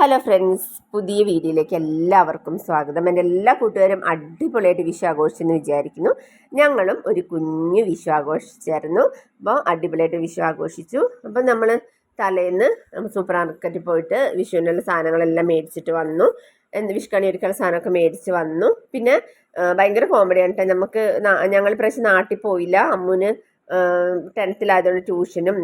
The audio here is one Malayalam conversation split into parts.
ഹലോ ഫ്രണ്ട്സ് പുതിയ വീഡിയോയിലേക്ക് എല്ലാവർക്കും സ്വാഗതം. എന്റെ എല്ലാ കൂട്ടുകാരും അടിപൊളിയായിട്ട് വിഷു ആഘോഷിച്ചെന്ന് വിചാരിക്കുന്നു. ഞങ്ങളും ഒരു കുഞ്ഞു വിഷു ആഘോഷിച്ചായിരുന്നു അപ്പോൾ അടിപൊളിയായിട്ട് വിഷു ആഘോഷിച്ചു അപ്പം നമ്മൾ തലേന്ന് സൂപ്പർ മാർക്കറ്റിൽ പോയിട്ട് വിഷുവിനുള്ള സാധനങ്ങളെല്ലാം മേടിച്ചിട്ട് വന്നു. എന്ത് വിഷുക്കണി ഒരുക്കുന്ന സാധനമൊക്കെ മേടിച്ച് വന്നു. പിന്നെ ഭയങ്കര കോമഡിയാണ് കേട്ടോ നമുക്ക് ഞങ്ങൾ പ്രാവശ്യം നാട്ടിൽ പോയില്ല. അമ്മുന് ടെൻത്തിലായതുകൊണ്ട് ട്യൂഷനും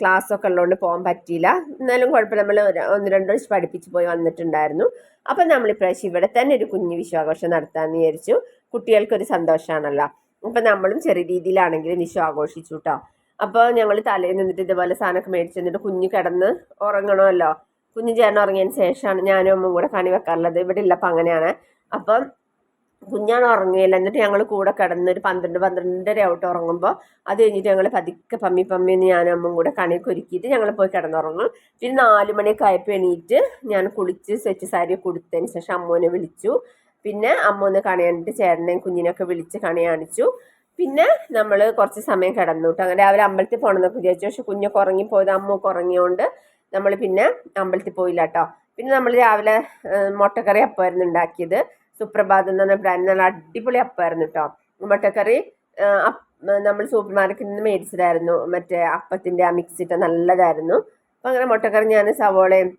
ക്ലാസ്സൊക്കെ ഉള്ളതുകൊണ്ട് പോകാൻ പറ്റിയില്ല. എന്നാലും കുഴപ്പമില്ല. നമ്മൾ ഒന്ന് രണ്ട് വർഷം പഠിപ്പിച്ച് പോയി വന്നിട്ടുണ്ടായിരുന്നു. അപ്പം നമ്മൾ ഇപ്രാവശ്യം ഇവിടെ തന്നെ ഒരു കുഞ്ഞു വിശ്വാഘോഷം നടത്താമെന്ന് വിചാരിച്ചു. കുട്ടികൾക്കൊരു സന്തോഷമാണല്ലോ അപ്പം നമ്മളും ചെറിയ രീതിയിലാണെങ്കിലും വിശ്വ ആഘോഷിച്ചു കേട്ടോ അപ്പോൾ ഞങ്ങൾ തലയിൽ നിന്നിട്ട് ഇതുപോലെ സാധനമൊക്കെ മേടിച്ച് നിന്നിട്ട് കുഞ്ഞ് കിടന്ന് ഉറങ്ങണമല്ലോ. കുഞ്ഞ് ചേർന്ന് ഉറങ്ങിയതിന് ശേഷമാണ് ഞാനും അമ്മയും കൂടെ കണി വെക്കാറുള്ളത്. ഇവിടെ ഇല്ലപ്പോൾ അങ്ങനെയാണ്. അപ്പം കുഞ്ഞാണ് ഉറങ്ങിയില്ല എന്നിട്ട് ഞങ്ങൾ കൂടെ കിടന്ന് ഒരു പന്ത്രണ്ട് പന്ത്രണ്ടര ആയിട്ട് ഉറങ്ങുമ്പോൾ അത് കഴിഞ്ഞിട്ട് ഞങ്ങൾ പതുക്കെ പമ്മി പമ്മി എന്ന് ഞാനും അമ്മും കൂടെ കണിയൊക്കെ ഒരുക്കിയിട്ട് ഞങ്ങൾ പോയി കിടന്നുറങ്ങും. പിന്നെ നാല് മണിയൊക്കെ ആയപ്പോൾ എണീറ്റ് ഞാൻ കുളിച്ച് സെറ്റ് സാരി കൊടുത്തതിന് ശേഷം അമ്മൂനെ വിളിച്ചു. പിന്നെ അമ്മ ഒന്ന് കണിയാണിട്ട് ചേട്ടനെയും കുഞ്ഞിനെയൊക്കെ വിളിച്ച് കണി കാണിച്ചു. പിന്നെ നമ്മൾ കുറച്ച് സമയം കിടന്നു കേട്ടോ അങ്ങനെ രാവിലെ അമ്പലത്തിൽ പോകണമെന്നൊക്കെ വിചാരിച്ചു. പക്ഷെ കുഞ്ഞൊക്കെ ഉറങ്ങിപ്പോയത് അമ്മയൊക്കെ ഉറങ്ങിയോണ്ട് നമ്മൾ പിന്നെ അമ്പലത്തിൽ പോയില്ല കേട്ടോ പിന്നെ നമ്മൾ രാവിലെ മുട്ടക്കറി അപ്പമായിരുന്നു ഉണ്ടാക്കിയത്. സുപ്രഭാതം എന്ന് പറഞ്ഞ ബ്രാൻഡ് നല്ല അടിപൊളി അപ്പമായിരുന്നു കേട്ടോ മുട്ടക്കറി നമ്മൾ സൂപ്പർ മാർക്കറ്റിൽ നിന്ന് മേടിച്ചതായിരുന്നു. മറ്റേ അപ്പത്തിന്റെ ആ മിക്സ് ഇട്ട നല്ലതായിരുന്നു. അപ്പം അങ്ങനെ മുട്ടക്കറി ഞാൻ സവോളയും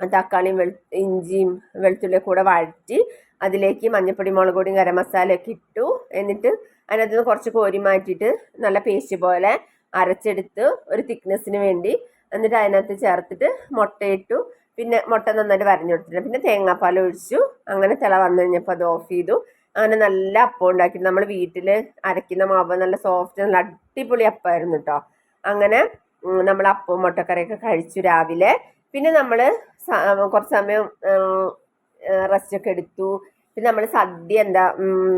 തക്കാളിയും വെളു ഇഞ്ചിയും വെളുത്തുള്ളിയും കൂടെ വഴറ്റി അതിലേക്ക് മഞ്ഞപ്പൊടി മുളക് പൊടിയും ഗരം മസാലയൊക്കെ ഇട്ടു. എന്നിട്ട് അതിനകത്ത് നിന്ന് കുറച്ച് കോരി മാറ്റിയിട്ട് നല്ല പേസ്റ്റ് പോലെ അരച്ചെടുത്ത് ഒരു തിക്നെസ്സിന് വേണ്ടി എന്നിട്ട് അതിനകത്ത് ചേർത്തിട്ട് മുട്ടയിട്ടു പിന്നെ മുട്ട നന്നായിട്ട് വരഞ്ഞു കൊടുത്തിട്ട് പിന്നെ തേങ്ങാപ്പാൽ ഒഴിച്ചു. അങ്ങനെ തിള വന്നു കഴിഞ്ഞപ്പോൾ അത് ഓഫ് ചെയ്തു. അങ്ങനെ നല്ല അപ്പം ഉണ്ടാക്കി. നമ്മൾ വീട്ടിൽ അരയ്ക്കുന്ന മാവ് നല്ല സോഫ്റ്റ് നല്ല അടിപൊളി അപ്പമായിരുന്നു കേട്ടോ അങ്ങനെ നമ്മൾ അപ്പവും മുട്ടക്കറിയൊക്കെ കഴിച്ചു രാവിലെ. പിന്നെ നമ്മൾ കുറച്ച് സമയം റെസ്റ്റ് ഒക്കെ എടുത്തു. പിന്നെ നമ്മൾ സദ്യ എന്താ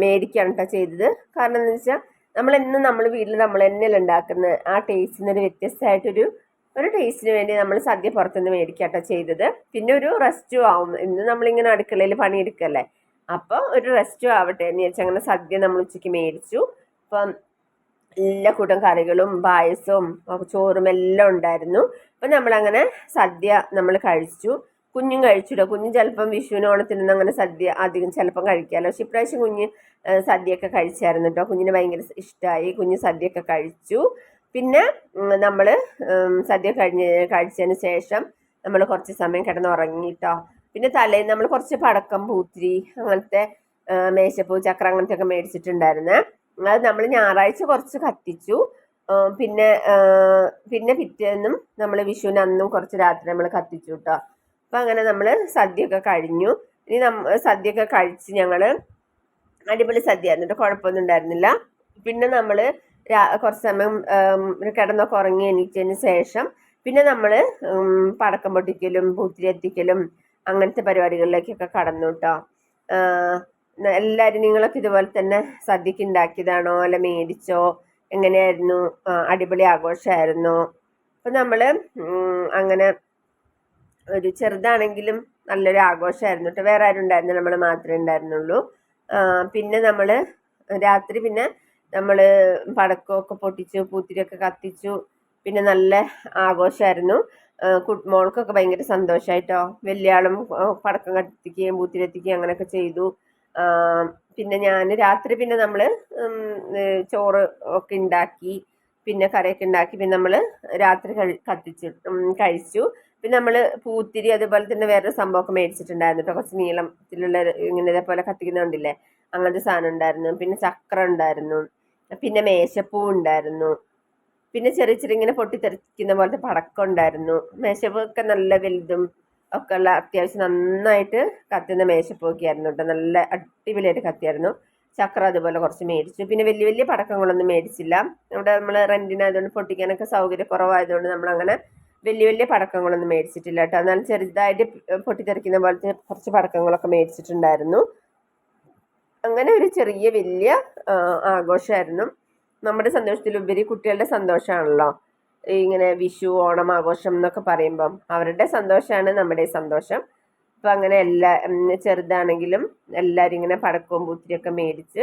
മേടിക്കുകയാണ് കേട്ടോ ചെയ്തത്. കാരണം എന്താ വെച്ചാൽ നമ്മൾ നമ്മളെന്നും നമ്മൾ വീട്ടിൽ നമ്മൾ തന്നെയല്ല ഉണ്ടാക്കുന്നത്. ആ ടേസ്റ്റിൽ ഒരു വ്യത്യസ്തമായിട്ടൊരു ഒരു ടേസ്റ്റിന് വേണ്ടി നമ്മൾ സദ്യ പുറത്തുനിന്ന് മേടിക്കാട്ടോ ചെയ്തത്. പിന്നെ ഒരു റെസ്റ്റും ആവും. ഇന്ന് നമ്മളിങ്ങനെ അടുക്കളയിൽ പണിയെടുക്കല്ലേ. അപ്പോൾ ഒരു റെസ്റ്റും ആവട്ടെ എന്ന് വെച്ചാൽ അങ്ങനെ സദ്യ നമ്മൾ ഉച്ചയ്ക്ക് മേടിച്ചു. അപ്പം എല്ലാ കൂട്ടം കറികളും പായസവും ചോറും എല്ലാം ഉണ്ടായിരുന്നു. അപ്പം നമ്മളങ്ങനെ സദ്യ നമ്മൾ കഴിച്ചു. കുഞ്ഞും കഴിച്ചിട്ടോ. കുഞ്ഞ് ചിലപ്പം വിഷുവിന് ഓണത്തിനൊന്നും അങ്ങനെ സദ്യ അധികം ചിലപ്പം കഴിക്കാമല്ലോ പക്ഷെ ഇപ്രാവശ്യം കുഞ്ഞ് സദ്യയൊക്കെ കഴിച്ചായിരുന്നു കേട്ടോ കുഞ്ഞിന് ഭയങ്കര ഇഷ്ടമായി കുഞ്ഞ് സദ്യയൊക്കെ കഴിച്ചു. പിന്നെ നമ്മൾ സദ്യ കഴിഞ്ഞ് കഴിച്ചതിന് ശേഷം നമ്മൾ കുറച്ച് സമയം കിടന്ന് ഉറങ്ങിയിട്ടോ പിന്നെ തലേന്ന് നമ്മൾ കുറച്ച് പടക്കം പൂത്തിരി അങ്ങനത്തെ മേശപ്പൂ ചക്ര അങ്ങനത്തെ ഒക്കെ മേടിച്ചിട്ടുണ്ടായിരുന്നേ. അത് നമ്മൾ ഞായറാഴ്ച കുറച്ച് കത്തിച്ചു. പിന്നെ പിന്നെ പിറ്റേന്നും നമ്മൾ വിഷുവിന് അന്നും കുറച്ച് രാത്രി നമ്മൾ കത്തിച്ചു കേട്ടോ അപ്പം അങ്ങനെ നമ്മൾ സദ്യയൊക്കെ കഴിഞ്ഞു. ഇനി നമ്മ സദ്യയൊക്കെ കഴിച്ച് ഞങ്ങൾ അടിപൊളി സദ്യ. എന്നിട്ട് കുഴപ്പമൊന്നും ഉണ്ടായിരുന്നില്ല. പിന്നെ നമ്മൾ കുറച്ച് സമയം കിടന്നൊക്കെ ഉറങ്ങി എണീറ്റതിന് ശേഷം പിന്നെ നമ്മൾ പടക്കം പൊട്ടിക്കലും പൂത്തിരി എത്തിക്കലും അങ്ങനത്തെ പരിപാടികളിലേക്കൊക്കെ കടന്നു കേട്ടോ എല്ലാവരും നിങ്ങളൊക്കെ ഇതുപോലെ തന്നെ സദ്യക്ക് ഉണ്ടാക്കിയതാണോ അല്ല മേടിച്ചോ? എങ്ങനെയായിരുന്നു? അടിപൊളി ആഘോഷമായിരുന്നു അപ്പം നമ്മൾ അങ്ങനെ ഒരു ചെറുതാണെങ്കിലും നല്ലൊരു ആഘോഷമായിരുന്നു കേട്ടോ വേറെ ആരും ഉണ്ടായിരുന്നില്ല. നമ്മൾ മാത്രമേ ഉണ്ടായിരുന്നുള്ളൂ. പിന്നെ നമ്മൾ രാത്രി പിന്നെ നമ്മൾ പടക്കമൊക്കെ പൊട്ടിച്ചു പൂത്തിരിയൊക്കെ കത്തിച്ചു. പിന്നെ നല്ല ആഘോഷമായിരുന്നു മോൾക്കൊക്കെ ഭയങ്കര സന്തോഷമായിട്ടോ വലിയ പടക്കം കത്തിക്കുകയും പൂത്തിരി എത്തിക്കുകയും അങ്ങനെയൊക്കെ ചെയ്തു. പിന്നെ ഞാൻ രാത്രി പിന്നെ നമ്മൾ ചോറ് ഒക്കെ ഉണ്ടാക്കി പിന്നെ കറിയൊക്കെ ഉണ്ടാക്കി പിന്നെ നമ്മൾ രാത്രി കത്തിച്ചു കഴിച്ചു. പിന്നെ നമ്മൾ പൂത്തിരി അതുപോലെ തന്നെ വേറൊരു സംഭവമൊക്കെ മേടിച്ചിട്ടുണ്ടായിരുന്നു കേട്ടോ. കുറച്ച് നീളത്തിലുള്ള ഇങ്ങനെ ഇതേപോലെ കത്തിക്കുന്ന കണ്ടില്ലേ? അങ്ങനത്തെ സാധനം ഉണ്ടായിരുന്നു. പിന്നെ ചക്ര ഉണ്ടായിരുന്നു. പിന്നെ മേശപ്പൂ ഉണ്ടായിരുന്നു പിന്നെ ചെറിയ ചെറിയ ഇങ്ങനെ പൊട്ടിത്തെറിക്കുന്ന പോലത്തെ പടക്കം ഉണ്ടായിരുന്നു മേശപ്പൂ ഒക്കെ നല്ല വലുതും ഒക്കെ ഉള്ള അത്യാവശ്യം നന്നായിട്ട് കത്തുന്ന മേശപ്പൂക്കെ ആയിരുന്നു കേട്ടോ. നല്ല അടിപൊളിയായിട്ട് കത്തിയായിരുന്നു. ചക്ര അതുപോലെ കുറച്ച് മേടിച്ചു. പിന്നെ വലിയ വലിയ പടക്കങ്ങളൊന്നും മേടിച്ചില്ല. ഇവിടെ നമ്മൾ റെന്റിനായതുകൊണ്ട് പൊട്ടിക്കാനൊക്കെ സൗകര്യം കുറവായതുകൊണ്ട് നമ്മളങ്ങനെ വലിയ വലിയ പടക്കങ്ങളൊന്നും മേടിച്ചിട്ടില്ല കേട്ടോ. എന്നാലും ചെറുതായിട്ട് പൊട്ടിത്തെറിക്കുന്ന പോലത്തെ കുറച്ച് പടക്കങ്ങളൊക്കെ മേടിച്ചിട്ടുണ്ടായിരുന്നു. അങ്ങനെ ഒരു ചെറിയ വലിയ ആഘോഷമായിരുന്നു നമ്മുടെ സന്തോഷത്തിലുപരി കുട്ടികളുടെ സന്തോഷമാണല്ലോ ഇങ്ങനെ വിഷു ഓണം ആഘോഷം എന്നൊക്കെ പറയുമ്പം അവരുടെ സന്തോഷമാണ് നമ്മുടെ സന്തോഷം. അപ്പം അങ്ങനെ എല്ലാ ചെറുതാണെങ്കിലും എല്ലാവരും ഇങ്ങനെ പടക്കവും പൂത്തിരിയൊക്കെ മേടിച്ച്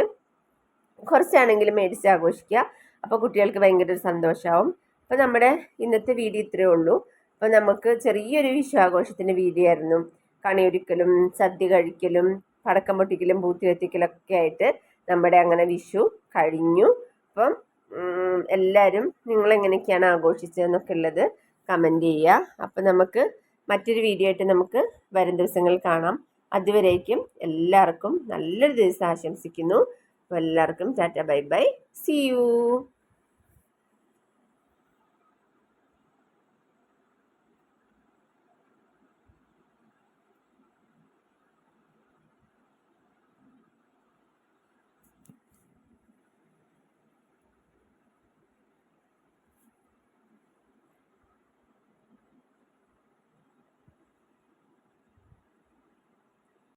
കുറച്ചാണെങ്കിലും മേടിച്ച് ആഘോഷിക്കുക. അപ്പോൾ കുട്ടികൾക്ക് ഭയങ്കര ഒരു സന്തോഷമാവും അപ്പോൾ നമ്മുടെ ഇന്നത്തെ വീഡിയോ ഇത്രയേ ഉള്ളൂ. അപ്പോൾ നമുക്ക് ചെറിയൊരു വിഷു ആഘോഷത്തിന്റെ വീഡിയോ ആയിരുന്നു. കണിയൊരുക്കലും സദ്യ കഴിക്കലും പടക്കം പൊട്ടിക്കലും പൂത്തി കത്തിക്കലൊക്കെ ആയിട്ട് നമ്മുടെ അങ്ങനെ വിഷു കഴിഞ്ഞു. അപ്പം എല്ലാവരും നിങ്ങളെങ്ങനെയൊക്കെയാണ് ആഘോഷിച്ചതെന്നൊക്കെ ഉള്ളത് കമന്റ് ചെയ്യുക. അപ്പം നമുക്ക് മറ്റൊരു വീഡിയോ ആയിട്ട് നമുക്ക് വരും ദിവസങ്ങളിൽ കാണാം. അതുവരേക്കും എല്ലാവർക്കും നല്ലൊരു ദിവസം ആശംസിക്കുന്നു. അപ്പോൾ എല്ലാവർക്കും tata bye bye. See you